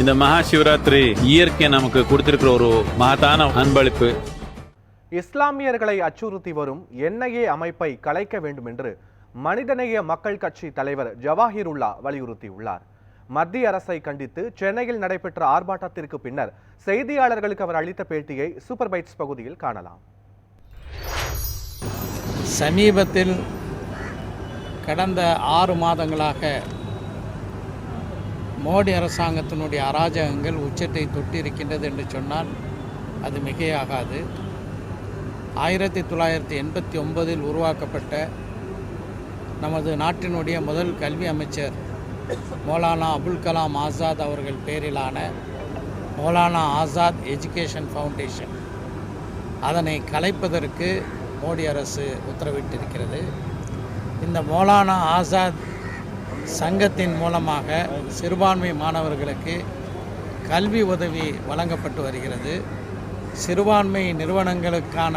இந்த மகா சிவராத்திரி இயற்கை நமக்கு கொடுத்திருக்கிற ஒரு மகத்தான அன்பளிப்பு. இஸ்லாமியர்களை அச்சுறுத்தி வரும் என்ஐஏ அமைப்பை கலைக்க வேண்டும் என்று மனிதநேய மக்கள் கட்சி தலைவர் ஜவாஹிருல்லா வலியுறுத்தியுள்ளார். மத்திய அரசை கண்டித்து சென்னையில் நடைபெற்ற ஆர்ப்பாட்டத்திற்கு பின்னர் செய்தியாளர்களுக்கு அவர் அளித்த பேட்டியை சூப்பர் பைட்ஸ் பகுதியில் காணலாம். சமீபத்தில் கடந்த ஆறு மாதங்களாக மோடி அரசாங்கத்தினுடைய அராஜகங்கள் உச்சத்தை தொட்டிருக்கின்றது என்று சொன்னால் அது மிகையாகாது. ஆயிரத்தி தொள்ளாயிரத்தி எண்பத்தி ஒன்பதில் உருவாக்கப்பட்ட நமது நாட்டினுடைய முதல் கல்வி அமைச்சர் மௌலானா அபுல் கலாம் ஆசாத் அவர்கள் பேரிலான மௌலானா ஆசாத் எஜுகேஷன் ஃபவுண்டேஷன். அதனை கலைப்பதற்கு மோடி அரசு உத்தரவிட்டிருக்கிறது. இந்த மௌலானா ஆசாத் சங்கத்தின் மூலமாக சிறுபான்மை மாணவர்களுக்கு கல்வி உதவி வழங்கப்பட்டு வருகிறது. சிறுபான்மை நிறுவனங்களுக்கான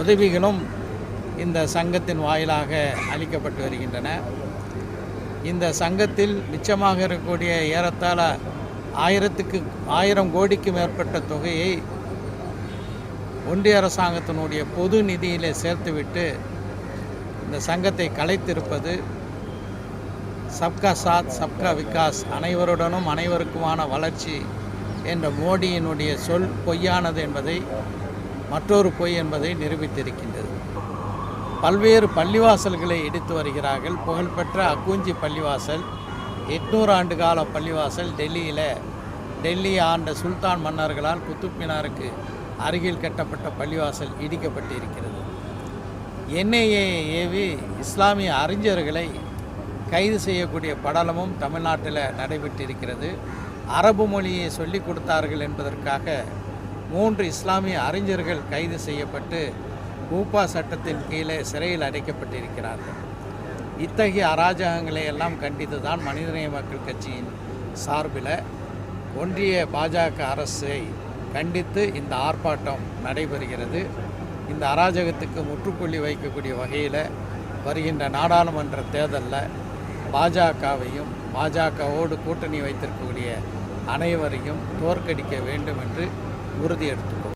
உதவிகளும் இந்த சங்கத்தின் வாயிலாக அளிக்கப்பட்டு வருகின்றன. இந்த சங்கத்தில் மிச்சமாக இருக்கக்கூடிய ஏறத்தாழ ஆயிரத்துக்கு ஆயிரம் கோடிக்கு மேற்பட்ட தொகையை ஒன்றிய அரசாங்கத்தினுடைய பொது நிதியிலே சேர்த்துவிட்டு இந்த சங்கத்தை கலைத்திருப்பது சப்கா சாத் சப்கா விகாஸ் அனைவருடனும் அனைவருக்குமான வளர்ச்சி என்ற மோடியினுடைய சொல் பொய்யானது என்பதை மற்றொரு பொய் என்பதை நிரூபித்திருக்கின்றது. பல்வேறு பள்ளிவாசல்களை இடித்து வருகிறார்கள். புகழ்பெற்ற அக்கூஞ்சி பள்ளிவாசல் எட்நூறு ஆண்டு கால பள்ளிவாசல் டெல்லியில் டெல்லி ஆண்ட சுல்தான் மன்னர்களால் குத்துப் மினாருக்கு அருகில் கட்டப்பட்ட பள்ளிவாசல் இடிக்கப்பட்டிருக்கிறது. என்ஐஏ ஏவி இஸ்லாமிய அறிஞர்களை கைது செய்யக்கூடிய படலமும் தமிழ்நாட்டில் நடைபெற்றிருக்கிறது. அரபு மொழியை சொல்லிக் கொடுத்தார்கள் என்பதற்காக மூன்று இஸ்லாமிய அறிஞர்கள் கைது செய்யப்பட்டு ஊப்பா சட்டத்தின் கீழே சிறையில் அடைக்கப்பட்டிருக்கிறார்கள். இத்தகைய அராஜகங்களை எல்லாம் கண்டித்து தான் மனிதநேய மக்கள் கட்சியின் சார்பில் ஒன்றிய பாஜக அரசை கண்டித்து இந்த ஆர்ப்பாட்டம் நடைபெறுகிறது. இந்த அராஜகத்துக்கு முற்றுப்புள்ளி வைக்கக்கூடிய வகையில் வருகின்ற நாடாளுமன்ற தேர்தலில் பாஜகவையும் பாஜகவோடு கூட்டணி வைத்திருக்கக்கூடிய அனைவரையும் தோற்கடிக்க வேண்டும் என்று உறுதி எடுத்துக்கொள்கிறோம்